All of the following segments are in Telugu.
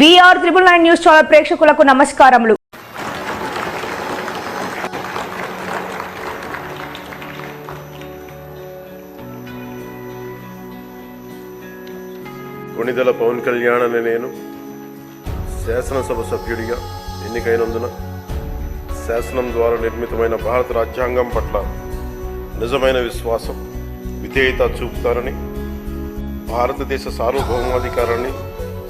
VR triple nine news channel ప్రేక్షకులకు నమస్కారములు. కొణిదెల పవన్ కళ్యాణ్ అనే నేను శాసనసభ సభ్యుడిగా ఎన్నికైనందున శాసనం ద్వారా నిర్మితమైన భారత రాజ్యాంగం పట్ల నిజమైన విశ్వాసం విధేయత చూపుతారని భారతదేశ సార్వభౌమాధికారాన్ని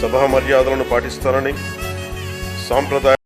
సభా మర్యాదలను పాటిస్తానని సాంప్రదాయ